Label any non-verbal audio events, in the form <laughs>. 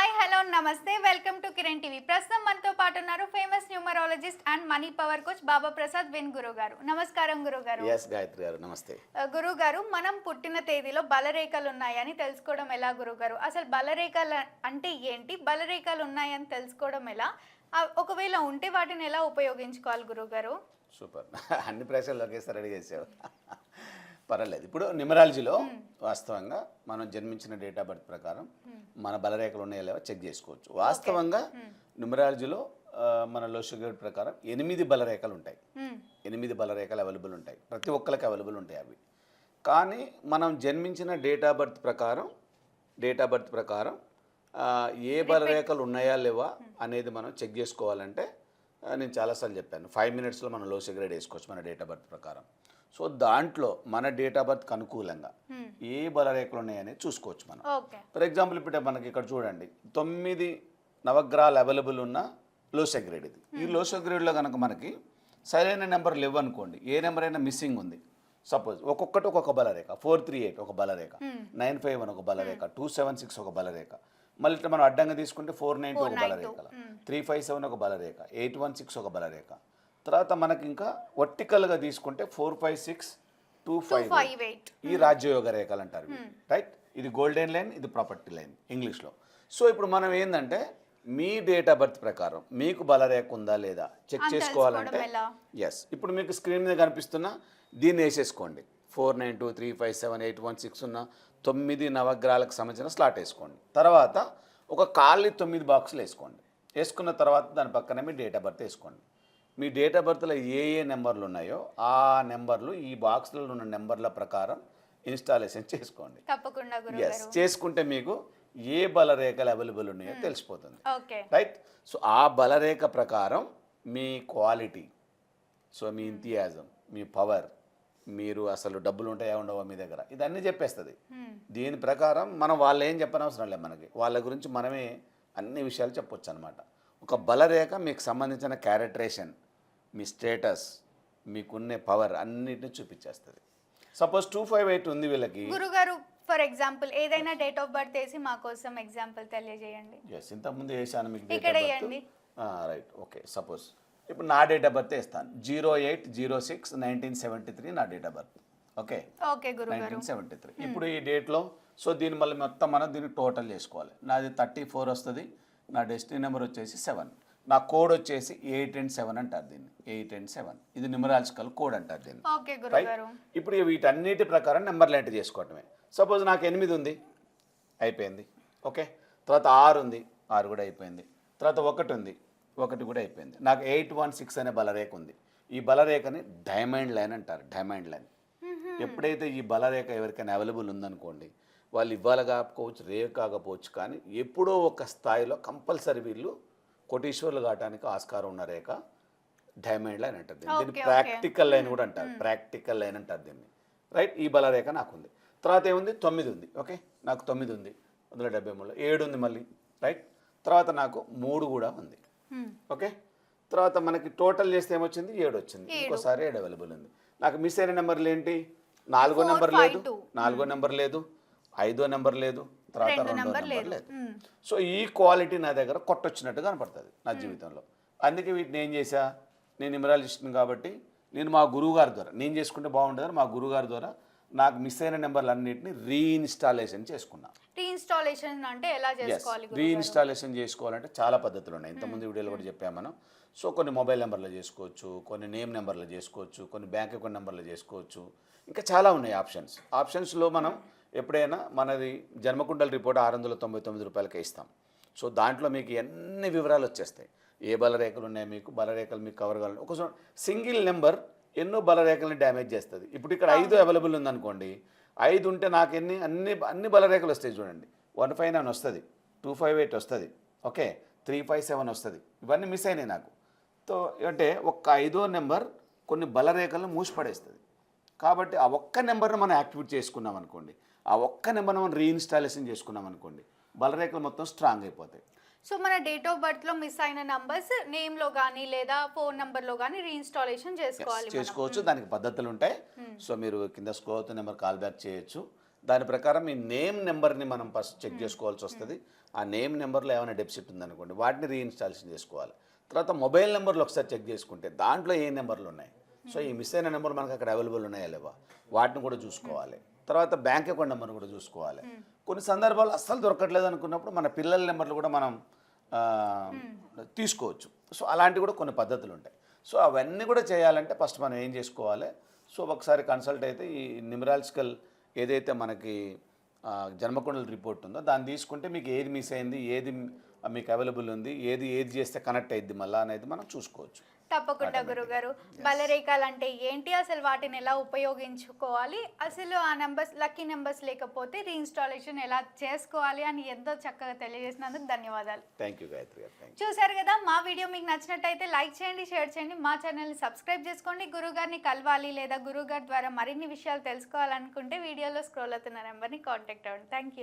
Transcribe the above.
Hi hello నమస్తే. Welcome to Kiran TV. ప్రస్తుతం మనతో పాటు ఉన్నారు famous numerologist and money power coach Baba Prasad win గురువు గారు నమస్కారం గురువు గారు ఎస్ గాయత్రి గారు నమస్తే. గురువు గారు మనం పుట్టిన తేదీలో బలరేఖలు ఉన్నాయని తెలుసుకోవడం ఎలా గురువు గారు అసలు బలరేఖలు అంటే ఏంటి? బలరేఖలు ఉన్నాయని తెలుసుకోవడం ఎలా? ఒకవేళ ఉంటే వాటిని ఎలా ఉపయోగించుకోవాలి గురువు గారు సూపర్. <laughs> అన్ని ప్రశ్నలు ఒకేసారి రెడీ చేసావు పర్వాలేదు. ఇప్పుడు న్యూమరాలజీలో వాస్తవంగా మనం జన్మించిన డేట్ ఆఫ్ బర్త్ ప్రకారం మన బలరేఖలు ఉన్నాయో లేవో చెక్ చేసుకోవచ్చు. వాస్తవంగా న్యూమరాలజీలో మన లోషగేడ్ ప్రకారం ఎనిమిది బలరేఖలు ఉంటాయి. ఎనిమిది బలరేఖలు అవైలబుల్ ఉంటాయి. ప్రతి ఒక్కరికి అవైలబుల్ ఉంటాయి అవి. కానీ మనం జన్మించిన డేట్ ఆఫ్ బర్త్ ప్రకారం డేట్ ఆఫ్ బర్త్ ప్రకారం ఏ బలరేఖలు ఉన్నాయా లేవా అనేది మనం చెక్ చేసుకోవాలంటే నేను చాలాసార్లు చెప్పాను. ఫైవ్ మినిట్స్లో మనం లో సిగరెట్ వేసుకోవచ్చు మన డేట్ ఆఫ్ బర్త్ ప్రకారం. సో దాంట్లో మన డేట్ ఆఫ్ బర్త్కి అనుకూలంగా ఏ బలరేఖలు ఉన్నాయనేది చూసుకోవచ్చు మనం. ఫర్ ఎగ్జాంపుల్ ఇప్పుడు మనకి ఇక్కడ చూడండి. తొమ్మిది నవగ్రహాలు అవైలబుల్ ఉన్న లో సెగ్రేడ్ ఇది. ఈ లో సెగ్రేడ్లో కనుక మనకి సరైన నెంబర్ లేవు అనుకోండి. ఏ నెంబర్ అయినా మిస్సింగ్ ఉంది. సపోజ్ ఒక్కొక్కటి ఒక్కొక్క బలరేఖ. ఫోర్ త్రీ ఎయిట్ ఒక బలరేఖ. నైన్ ఫైవ్ వన్ ఒక బలరేఖ. టూ సెవెన్ సిక్స్ ఒక బలరేఖ. మళ్ళీ ఇట్లా మనం అడ్డంగా తీసుకుంటే ఫోర్ నైన్ టూ ఒక బలరేఖ త్రీ ఫైవ్ సెవెన్ ఒక బలరేఖ ఎయిట్ వన్ సిక్స్ ఒక బలరేఖ. తర్వాత మనకి ఇంకా వర్టికల్గా తీసుకుంటే four five six two five eight. ఈ రాజ్యయోగ రేఖలు అంటారు. రైట్? ఇది గోల్డెన్ లైన్ ఇది ప్రాపర్టీ లైన్ ఇంగ్లీష్లో. సో ఇప్పుడు మనం ఏంటంటే మీ డేట్ ఆఫ్ బర్త్ ప్రకారం మీకు బలరేఖ ఉందా లేదా చెక్ చేసుకోవాలంటే? ఎస్ ఇప్పుడు మీకు స్క్రీన్ మీద కనిపిస్తున్న దీన్ని వేసేసుకోండి. Four nine two three five seven eight one six ఉన్న తొమ్మిది నవగ్రహాలకు సంబంధించిన స్లాట్ వేసుకోండి. తర్వాత ఒక ఖాళీ తొమ్మిది బాక్సులు వేసుకోండి. వేసుకున్న తర్వాత దాని పక్కన మీ డేట్ ఆఫ్ బర్త్ వేసుకోండి. మీ డేట్ ఆఫ్ బర్త్లో ఏ ఏ నెంబర్లు ఉన్నాయో ఆ నెంబర్లు ఈ బాక్స్లో ఉన్న నెంబర్ల ప్రకారం ఇన్స్టాలేషన్ చేసుకోండి. తప్పకుండా ఎస్ చేసుకుంటే మీకు ఏ బలరేఖలు అవైలబుల్ ఉన్నాయో తెలిసిపోతుంది. ఓకే. రైట్ సో ఆ బలరేఖ ప్రకారం మీ క్వాలిటీ సో మీ ఇంతియాజం మీ పవర్ మీరు అసలు డబ్బులు ఉంటాయా ఉండవా మీ దగ్గర? ఇదన్నీ చెప్పేస్తుంది. దీని ప్రకారం మనం వాళ్ళు ఏం చెప్పనవసరం లేదు మనకి. వాళ్ళ గురించి మనమే అన్ని విషయాలు చెప్పొచ్చు అనమాట ఒక బలరేఖ మీకు సంబంధించిన క్యారెక్టరేషన్ మీ స్టేటస్ మీకున్నే పవర్ అన్నిటిని చూపించేస్తుంది. సపోజ్ టూ ఫైవ్ ఎయిట్ ఉంది వీళ్ళకి. గురుగారు ఫర్ ఎగ్జాంపుల్ ఏదైనా డేట్ ఆఫ్ బర్త్ వేసి మా కోసం ఎగ్జాంపుల్ తెలియజేయండి. ఎస్ ఇంతకుముందు వేసాను మీకు ఇక్కడ. రైట్ ఓకే సపోజ్ ఇప్పుడు నా డేట్ ఆఫ్ బర్త్ వేస్తాను. Zero eight zero six nineteen seventy three నా date of birth. Okay? Nineteen seventy three. ఇప్పుడు ఈ డేట్లో సో దీని మళ్ళీ మొత్తం మనం దీన్ని టోటల్ చేసుకోవాలి. నాది థర్టీ ఫోర్ వస్తుంది నా డెస్టినీ నెంబర్ వచ్చేసి సెవెన్. నా కోడ్ వచ్చేసి ఎయిట్ అండ్ సెవెన్ అంటారు దీన్ని. Eight and seven. ఇది న్యూమరాలజికల్ కోడ్ అంటారు దీన్ని. ఓకే రైట్ ఇప్పుడు వీటన్నిటి ప్రకారం నెంబర్లు ఎంటర్ చేసుకోవటమే. సపోజ్ నాకు ఎనిమిది ఉంది అయిపోయింది. ఓకే? తర్వాత ఆరు ఉంది ఆరు కూడా అయిపోయింది. తర్వాత ఒకటి ఉంది ఒకటి కూడా అయిపోయింది. నాకు ఎయిట్ వన్ సిక్స్ అనే బలరేఖ ఉంది. ఈ బలరేఖని డైమండ్ లైన్ అంటారు డైమండ్ లైన్. ఎప్పుడైతే ఈ బలరేఖ ఎవరికైనా అవైలబుల్ ఉందనుకోండి వాళ్ళు ఇవ్వాలి కాకపోవచ్చు రేపు కాకపోవచ్చు కానీ ఎప్పుడో ఒక స్థాయిలో కంపల్సరీ వీళ్ళు కోటీశ్వర్లు కావడానికి ఆస్కారం ఉన్న రేఖ డైమండ్ లైన్ అంటారు దీన్ని. ప్రాక్టికల్ లైన్ కూడా అంటారు. ప్రాక్టికల్ లైన్ అంటారు దీన్ని. రైట్? ఈ బలరేఖ నాకు ఉంది తర్వాత ఏముంది? తొమ్మిది ఉంది. ఓకే? నాకు తొమ్మిది ఉంది. వందల డెబ్బై మూడులో ఏడు ఉంది మళ్ళీ. రైట్? తర్వాత నాకు మూడు కూడా ఉంది. ఓకే? తర్వాత మనకి టోటల్ చేస్తే ఏమొచ్చింది? ఏడు. వచ్చింది ఇంకోసారి ఏడు అవైలబుల్ ఉంది. నాకు మిస్ అయిన నెంబర్లు ఏంటి? నాలుగో నెంబర్ లేదు. నాలుగో నెంబర్ లేదు. ఐదో నెంబర్ లేదు. తర్వాత రెండో నెంబర్ లేదు. మ్మ్. సో ఈ క్వాలిటీ నా దగ్గర కొట్టొచ్చినట్టు కనపడుతుంది నా జీవితంలో. అందుకే వీటిని ఏం చేశా? నేను ఇమరాలజిస్ట్ని కాబట్టి నేను మా గురువు గారి ద్వారా నేను చేసుకుంటే బాగుంటుందని మా గురువు గారి ద్వారా నాకు మిస్ అయిన నెంబర్లు అన్నింటినీ రీఇన్స్టాలేషన్ చేసుకున్నా. రీఇన్స్టాలేషన్ అంటే ఎలా చేసుకోవాలి? రీఇన్స్టాలేషన్ చేసుకోవాలంటే చాలా పద్ధతులు ఉన్నాయి. ఇంతకుముందు వీడియోలో కూడా చెప్పాము మనం. సో కొన్ని మొబైల్ నెంబర్లు చేసుకోవచ్చు కొన్ని నేమ్ నెంబర్లు చేసుకోవచ్చు కొన్ని బ్యాంక్ అకౌంట్ నెంబర్లు చేసుకోవచ్చు. ఇంకా చాలా ఉన్నాయి ఆప్షన్స్ ఆప్షన్స్లో మనం ఎప్పుడైనా మనది జన్మకుండల రిపోర్ట్ ఆరు వందల తొంభై తొమ్మిది రూపాయలకే ఇస్తాం. సో దాంట్లో మీకు ఎన్ని వివరాలు వచ్చేస్తాయి? ఏ బలరేఖలు ఉన్నాయి మీకు? బలరేఖలు మీకు కవర్ కావాలి ఒక సింగిల్ నెంబర్ ఎన్నో బలరేఖల్ని డ్యామేజ్ చేస్తుంది. ఇప్పుడు ఇక్కడ ఐదు అవైలబుల్ ఉందనుకోండి ఐదు ఉంటే నాకు ఎన్ని అన్ని అన్ని బలరేఖలు వస్తాయి చూడండి. వన్ ఫైవ్ నైన్ వస్తుంది టూ ఫైవ్ ఎయిట్ వస్తుంది ఓకే త్రీ ఫైవ్ సెవెన్ వస్తుంది. ఇవన్నీ మిస్ అయినాయి నాకు. తో అంటే ఒక్క ఐదో నెంబర్ కొన్ని బలరేఖలను మూసిపడేస్తుంది. కాబట్టి ఆ ఒక్క నెంబర్ని మనం యాక్టివేట్ చేసుకున్నాం అనుకోండి ఆ ఒక్క నెంబర్ని మనం రీఇన్స్టాలేషన్ చేసుకున్నాం అనుకోండి బలరేఖలు మొత్తం స్ట్రాంగ్ అయిపోతాయి. సో మన డేట్ ఆఫ్ బర్త్లో మిస్ అయిన నంబర్స్ నేమ్లో గానీ లేదా ఫోన్ నంబర్లో గానీ రీఇన్స్టాలేషన్ చేసుకోవాలి. చేసుకోవచ్చు. దానికి పద్ధతులు ఉంటాయి సో మీరు కింద అవుతున్న నెంబర్ కాల్ బ్యాక్ చేయొచ్చు. దాని ప్రకారం మీ నేమ్ నెంబర్ని మనం ఫస్ట్ చెక్ చేసుకోవాల్సి వస్తుంది. ఆ నేమ్ నెంబర్లో ఏమైనా డెపిసిట్ ఉందనుకోండి వాటిని రీఇన్స్టాలేషన్ చేసుకోవాలి. తర్వాత మొబైల్ నెంబర్లు ఒకసారి చెక్ చేసుకుంటే దాంట్లో ఏ నెంబర్లు ఉన్నాయి? సో ఈ మిస్ అయిన నెంబర్ మనకు అక్కడ అవైలబుల్ ఉన్నాయా లేవా? వాటిని కూడా చూసుకోవాలి. తర్వాత బ్యాంక్ అకౌంట్ నెంబర్ కూడా చూసుకోవాలి. కొన్ని సందర్భాలు అస్సలు దొరకట్లేదు అనుకున్నప్పుడు మన పిల్లల నెంబర్లు కూడా మనం తీసుకోవచ్చు. సో అలాంటివి కూడా కొన్ని పద్ధతులు ఉంటాయి. సో అవన్నీ కూడా చేయాలంటే ఫస్ట్ మనం ఏం చేసుకోవాలి? సో ఒకసారి కన్సల్ట్ అయితే ఈ న్యూమరాలజికల్ ఏదైతే మనకి జన్మకుండల రిపోర్ట్ ఉందో దాన్ని తీసుకుంటే మీకు ఏది మిస్ అయింది ఏది మీకు అవైలబుల్ ఉంది. ఏది ఏది చేస్తే కనెక్ట్ అయ్యిద్ది మళ్ళీ అనేది మనం చూసుకోవచ్చు. తప్పకుండా గురుగారు. బలరేఖలు అంటే ఏంటి? అసలు వాటిని ఎలా ఉపయోగించుకోవాలి? అసలు ఆ నెంబర్స్ లక్కీ నెంబర్స్ లేకపోతే రీఇన్స్టాలేషన్ ఎలా చేసుకోవాలి అని ఎంతో చక్కగా తెలియజేసినందుకు ధన్యవాదాలు. థ్యాంక్ యూ గాయత్రి చూశారు కదా? మా వీడియో మీకు నచ్చినట్టయితే లైక్ చేయండి షేర్ చేయండి. మా ఛానల్ని సబ్స్క్రైబ్ చేసుకోండి. గురుగారిని కలవాలి లేదా గురుగారి ద్వారా మరిన్ని విషయాలు తెలుసుకోవాలనుకుంటే వీడియోలో స్క్రోల్ అవుతున్న నెంబర్ని కాంటాక్ట్ అవ్వండి. థ్యాంక్